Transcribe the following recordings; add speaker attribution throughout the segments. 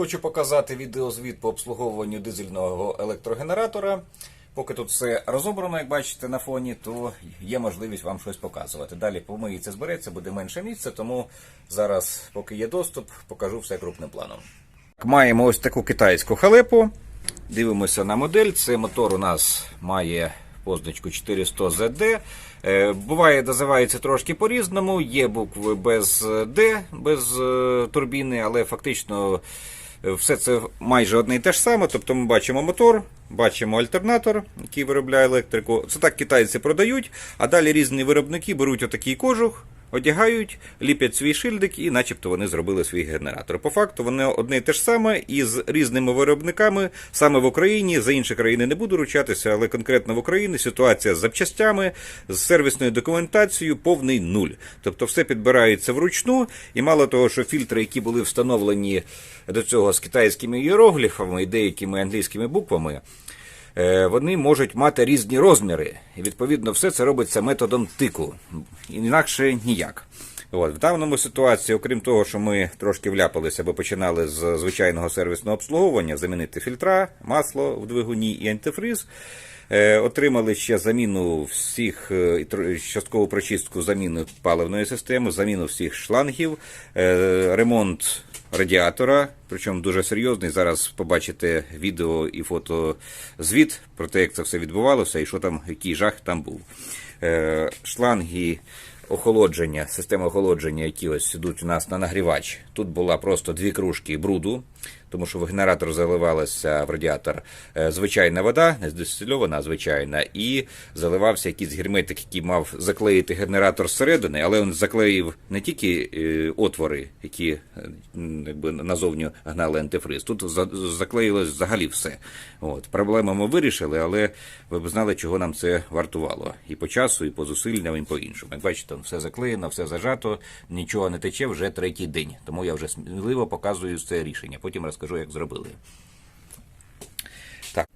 Speaker 1: Хочу показати відеозвіт по обслуговуванню дизельного електрогенератора. Поки тут все розобрано, як бачите на фоні, то є можливість вам щось показувати. Далі помиється, збереться, буде менше місця, тому зараз, поки є доступ, покажу все крупним планом. Маємо ось таку китайську халепу. Дивимося на модель. Це мотор у нас має позначку 400 ZD. Е, Буває, називається трошки по-різному. Є букви без D, без е, турбіни, але фактично все це майже одне і те ж саме. Тобто ми бачимо мотор, бачимо альтернатор, який виробляє електрику. Це так китайці продають, а далі різні виробники беруть отакий кожух. Одягають, ліпять свій шильдик і начебто вони зробили свій генератор. По факту вони одне і те ж саме і з різними виробниками саме в Україні. За інші країни не буду ручатися, але конкретно в Україні ситуація з запчастями, з сервісною документацією повний нуль. Тобто все підбирається вручну, і мало того, що фільтри, які були встановлені до цього з китайськими іерогліфами і деякими англійськими буквами. Е, вони можуть мати різні розміри. І відповідно все це робиться методом тику. Інакше ніяк. От, в даному ситуації, окрім того, що ми трошки вляпалися, бо починали з звичайного сервісного обслуговування, замінити фільтра, масло в двигуні і антифриз. Е, Отримали ще заміну всіх е, часткову прочистку заміни паливної системи, заміну всіх шлангів, ремонт радіатора, причому дуже серйозний. Зараз побачите відео і фото звіт про те, як це все відбувалося і що там, який жах там був. Е, Шланги охолодження, система охолодження, які ось ідуть у нас на нагрівач. Тут була просто дві кружки бруду, тому що в генератор заливалася в радіатор е, звичайна вода, не дистильована, а звичайна, і заливався якийсь герметик, який мав заклеїти генератор зсередини, але він заклеїв не тільки е, отвори, які е, якби назовні гнали антифриз. Тут заклеїлось взагалі все. От. Проблему ми вирішили, але ви б знали, чого нам це вартувало. І по часу, і по зусиллям, і по іншому. Як бачите, все заклеєно, все зажато, нічого не тече вже третій день. Тому я вже сміливо показую це рішення. Потім розкажу, як зробили. Так.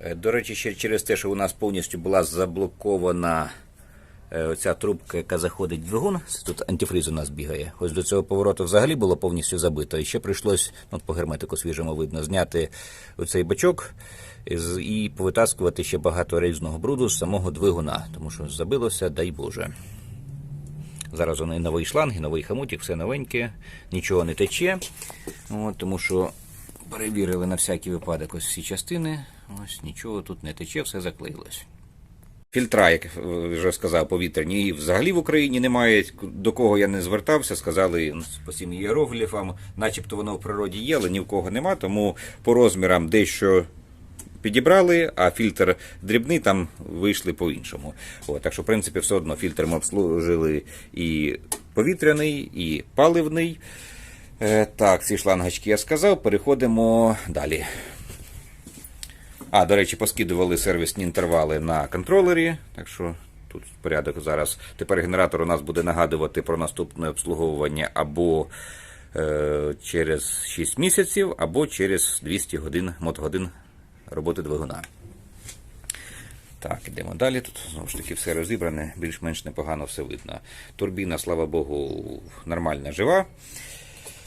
Speaker 1: Е, До речі, ще через те, що у нас повністю була заблокована е, оця трубка, яка заходить в двигун, тут антифриз у нас бігає. Ось до цього повороту взагалі було повністю забито. І ще прийшлось, ну, по герметику свіжому видно, зняти оцей бачок і повитаскувати ще багато різного бруду з самого двигуна, тому що забилося, дай Боже. Зараз вони новий шланг, новий хамутик, все новеньке, нічого не тече. От, тому що перевірили на всякий випадок ось всі частини. Ось нічого тут не тече, все заклеїлось. Фільтра, як вже сказав, повітряні і взагалі в Україні немає. До кого я не звертався, сказали ну, по цим іерогліфам, начебто воно в природі є, але ні в кого нема, тому по розмірам дещо підібрали, а фільтр дрібний там вийшли по-іншому. Так що, в принципі, все одно фільтр ми обслужили і повітряний, і паливний. Е, так, ці шлангочки я сказав. Переходимо далі. А, до речі, поскидували сервісні інтервали на контролері, так що тут порядок зараз. Тепер генератор у нас буде нагадувати про наступне обслуговування або е, через 6 місяців, або через 200 годин мотогодин роботи двигуна. Так, йдемо далі. Тут знову ж таки все розібране, більш-менш непогано все видно. Турбіна, слава Богу, нормальна жива.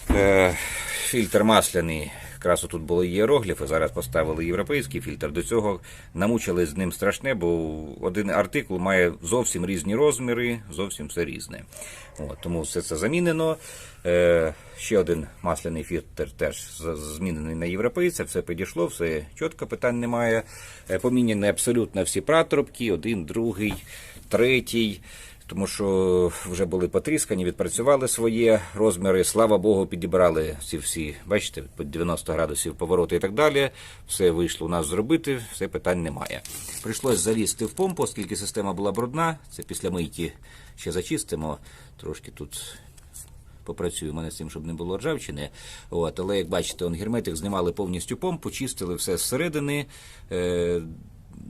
Speaker 1: Е, фільтр масляний. Якраз тут були іерогліфи, зараз поставили європейський фільтр. До цього намучили з ним страшне, бо один артикул має зовсім різні розміри, зовсім все різне. От, тому все це замінено. Е, ще один масляний фільтр теж змінений на європейця, все підійшло, все чітко, питань немає. Е, поміняні абсолютно всі пратрубки, один, другий, третій тому що вже були потріскані, відпрацювали свої розміри. Слава Богу, підібрали ці всі, бачите, по 90 градусів повороти і так далі. Все вийшло у нас зробити, все питань немає. Прийшлось залізти в помпу, оскільки система була брудна. Це після мийки ще зачистимо. Трошки тут попрацюємо над цим, щоб не було ржавчини. От, але як бачите, он герметик знімали повністю помпу, чистили все зсередини. Е,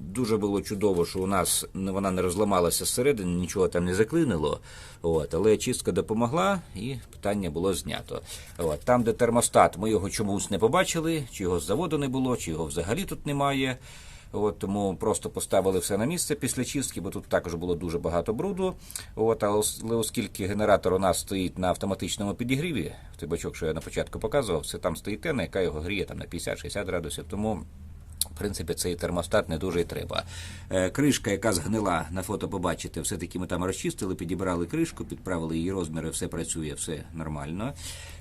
Speaker 1: Дуже було чудово, що у нас вона не розламалася зсередини, нічого там не заклинило. От, але чистка допомогла і питання було знято. От, там, де термостат, ми його чомусь не побачили, чи його з заводу не було, чи його взагалі тут немає. От, тому просто поставили все на місце після чистки, бо тут також було дуже багато бруду. От, але оскільки генератор у нас стоїть на автоматичному підігріві, той бачок, що я на початку показував, це там стоїть тена, яка його гріє там, на 50-60 градусів. Тому в принципі, цей термостат не дуже й треба. Е, Кришка, яка згнила, на фото побачите, все-таки ми там розчистили, підібрали кришку, підправили її розміри, все працює, все нормально.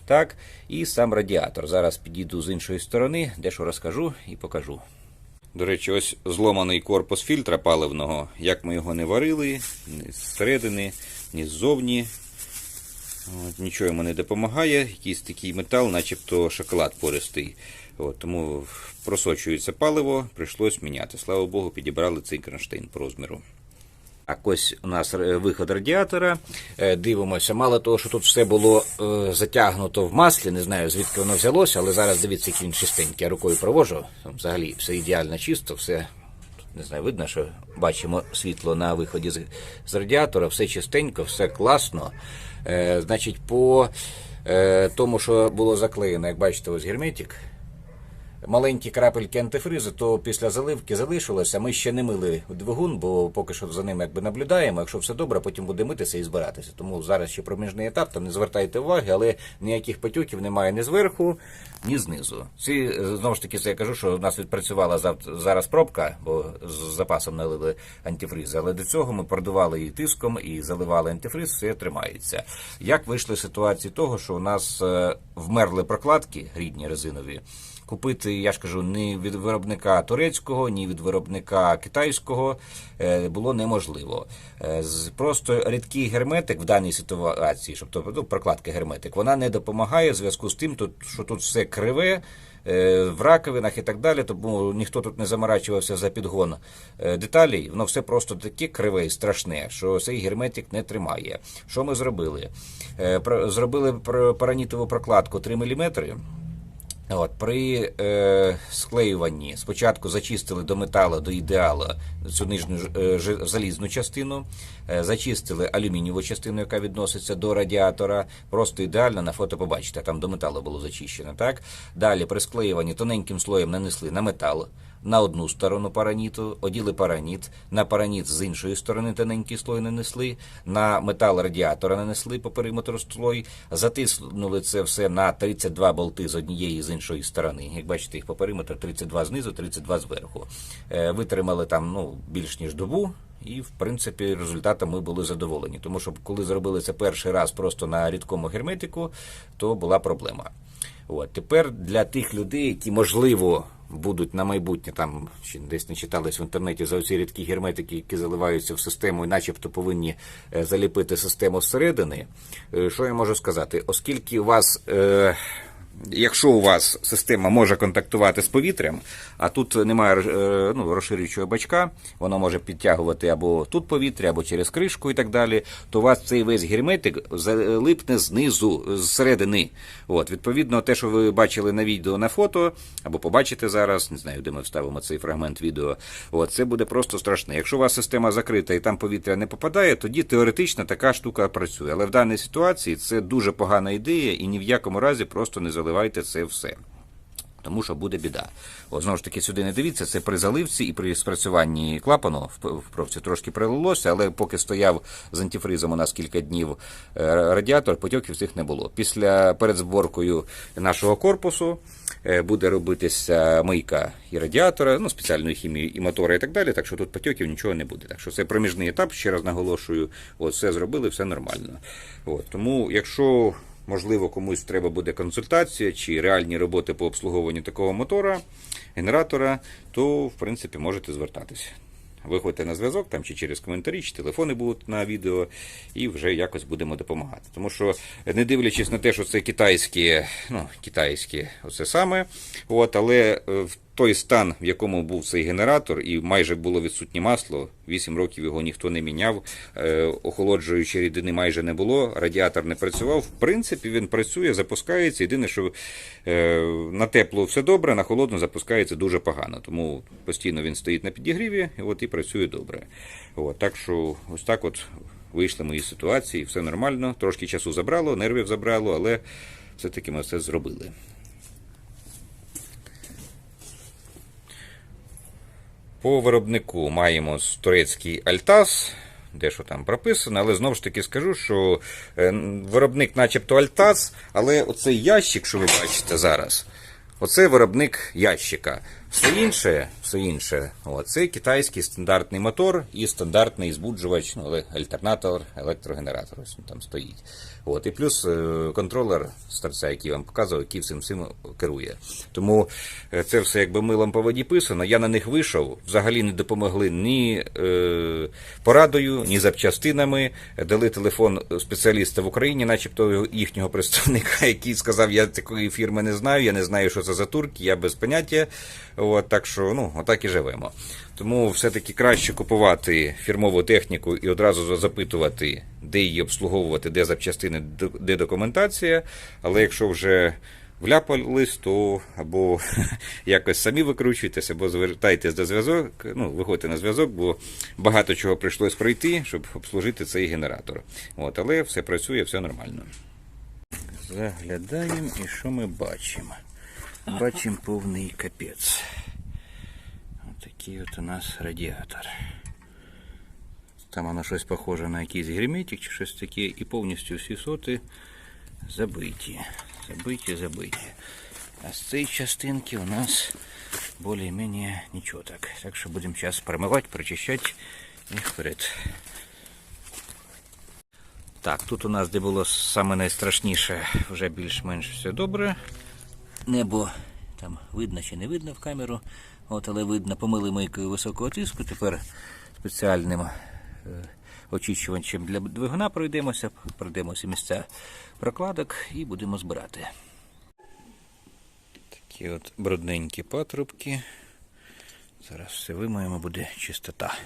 Speaker 1: Так, і сам радіатор. Зараз підійду з іншої сторони, дещо розкажу і покажу. До речі, ось зломаний корпус фільтра паливного. Як ми його не варили, ні зсередини, ні ззовні. От, нічого йому не допомагає. Якийсь такий метал, начебто шоколад пористий. От, тому просочується паливо, прийшлось міняти. Слава Богу, підібрали цей кронштейн по розміру. Так, ось у нас е, виход радіатора. Е, Дивимося, мало того, що тут все було е, затягнуто в маслі, не знаю звідки воно взялося, але зараз дивіться, який він чистенький. Я рукою провожу. Взагалі все ідеально чисто, все не знаю, видно, що бачимо світло на виході з, радіатора, все чистенько, все класно. Значить, по тому, що було заклеєно, як бачите, ось герметик маленькі крапельки антифризу, то після заливки залишилося. Ми ще не мили двигун, бо поки що за ним якби наблюдаємо. Якщо все добре, потім буде митися і збиратися. Тому зараз ще проміжний етап, там не звертайте уваги, але ніяких потюків немає ні зверху, ні знизу. Ці знову ж таки, це я кажу, що у нас відпрацювала зараз пробка, бо з запасом налили антифриз. Але до цього ми продували і тиском, і заливали антифриз, все тримається. Як вийшли ситуації того, що у нас е, вмерли прокладки рідні резинові купити, я ж кажу, ні від виробника турецького, ні від виробника китайського е, було неможливо. Е, Просто рідкий герметик в даній ситуації, тобто ну, прокладка герметик, вона не допомагає в зв'язку з тим, що тут все криве. е, В раковинах і так далі, тому ніхто тут не заморачувався за підгон деталей. Воно все просто таке криве і страшне, що цей герметик не тримає. Що ми зробили? Зробили паранітову прокладку 3 мм. От, при е, склеюванні спочатку зачистили до металу, до ідеалу цю нижню е, залізну частину, е, зачистили алюмінієву частину, яка відноситься до радіатора. Просто ідеально на фото побачите, там до металу було зачищено. Так? Далі при склеюванні тоненьким слоєм нанесли на метал. На одну сторону параніту, оділи параніт, на параніт з іншої сторони тоненький слой нанесли, на метал радіатора нанесли по периметру слой, затиснули це все на 32 болти з однієї і з іншої сторони. Як бачите, їх по периметру 32 знизу, 32 зверху. Е, Витримали там ну, більш ніж добу. І, в принципі, результатом ми були задоволені. Тому що коли зробили це перший раз просто на рідкому герметику, то була проблема. От тепер для тих людей, які можливо будуть на майбутнє там десь не читались в інтернеті за оці рідкі герметики, які заливаються в систему, і начебто повинні е, заліпити систему зсередини. Е, що я можу сказати? Оскільки у вас. Е, Якщо у вас система може контактувати з повітрям, а тут немає е, ну, розширюючого бачка, воно може підтягувати або тут повітря, або через кришку і так далі, то у вас цей весь герметик залипне знизу, зсередини. От, відповідно, те, що ви бачили на відео на фото, або побачите зараз, не знаю, де ми вставимо цей фрагмент відео, от, це буде просто страшне. Якщо у вас система закрита і там повітря не попадає, тоді теоретично така штука працює. Але в даній ситуації це дуже погана ідея, і ні в якому разі просто не заливайте це все. Тому що буде біда. От знову ж таки, сюди не дивіться, це при заливці і при спрацюванні клапану в провці трошки прилилося, але поки стояв з антифризом у нас кілька днів е, радіатор, потьоків цих не було. Після перед зборкою нашого корпусу е, буде робитися мийка і радіатора, ну спеціальної хімії і мотора, і так далі. Так що тут потьоків нічого не буде. Так що це проміжний етап, ще раз наголошую. От все зробили, все нормально. От тому, якщо Можливо, комусь треба буде консультація чи реальні роботи по обслуговуванню такого мотора, генератора, то в принципі можете звертатися. Виходьте на зв'язок там чи через коментарі, чи телефони будуть на відео, і вже якось будемо допомагати. Тому що, не дивлячись на те, що це китайські, ну, китайські, оце саме, от, але е, в той стан, в якому був цей генератор, і майже було відсутнє масло, 8 років його ніхто не міняв, е, охолоджуючої рідини майже не було, радіатор не працював. В принципі, він працює, запускається. Єдине, що е, на тепло все добре, на холодно запускається дуже погано. Тому постійно він стоїть на підігріві от, і працює добре. От, так що ось так от вийшли мої ситуації, все нормально. Трошки часу забрало, нервів забрало, але все-таки ми все зробили. По виробнику маємо турецький Альтас, де що там прописано, але знову ж таки скажу, що е, виробник начебто Альтас, але оцей ящик, що ви бачите зараз, оце виробник ящика. Все інше, все інше, о, це китайський стандартний мотор і стандартний збуджувач, ну, але альтернатор, електрогенератор, ось він там стоїть. От, і плюс е, контролер з торця, який вам показував, який всім цим керує. Тому е, це все якби милом по воді писано. Я на них вийшов, взагалі не допомогли ні е, порадою, ні запчастинами. Дали телефон спеціаліста в Україні, начебто їхнього представника, який сказав, я такої фірми не знаю, я не знаю, що це за турки, я без поняття. От, так що, ну, отак і живемо. Тому все-таки краще купувати фірмову техніку і одразу запитувати, де її обслуговувати, де запчастини, де документація. Але якщо вже вляпались, то або якось самі викручуйтесь, або звертайтесь до зв'язок, ну, виходьте на зв'язок, бо багато чого прийшлось пройти, щоб обслужити цей генератор. От, але все працює, все нормально. Заглядаємо і що ми бачимо? Бачимо повний капець. Отакий от у нас радіатор. Там воно щось похоже на якийсь герметик чи щось таке, і повністю всі соти забиті. Забиті, забиті. А з цієї частинки у нас більш-менш нічого так. Так що будемо зараз промивати, прочищати і вперед. Так, тут у нас, де було саме найстрашніше, вже більш-менш все добре. Небо там видно чи не видно в камеру. От, але видно, помили мийкою високого тиску. Тепер спеціальним очищувачем для двигуна пройдемося, пройдемося місця прокладок і будемо збирати. Такі от брудненькі патрубки. Зараз все вимоємо, буде чистота.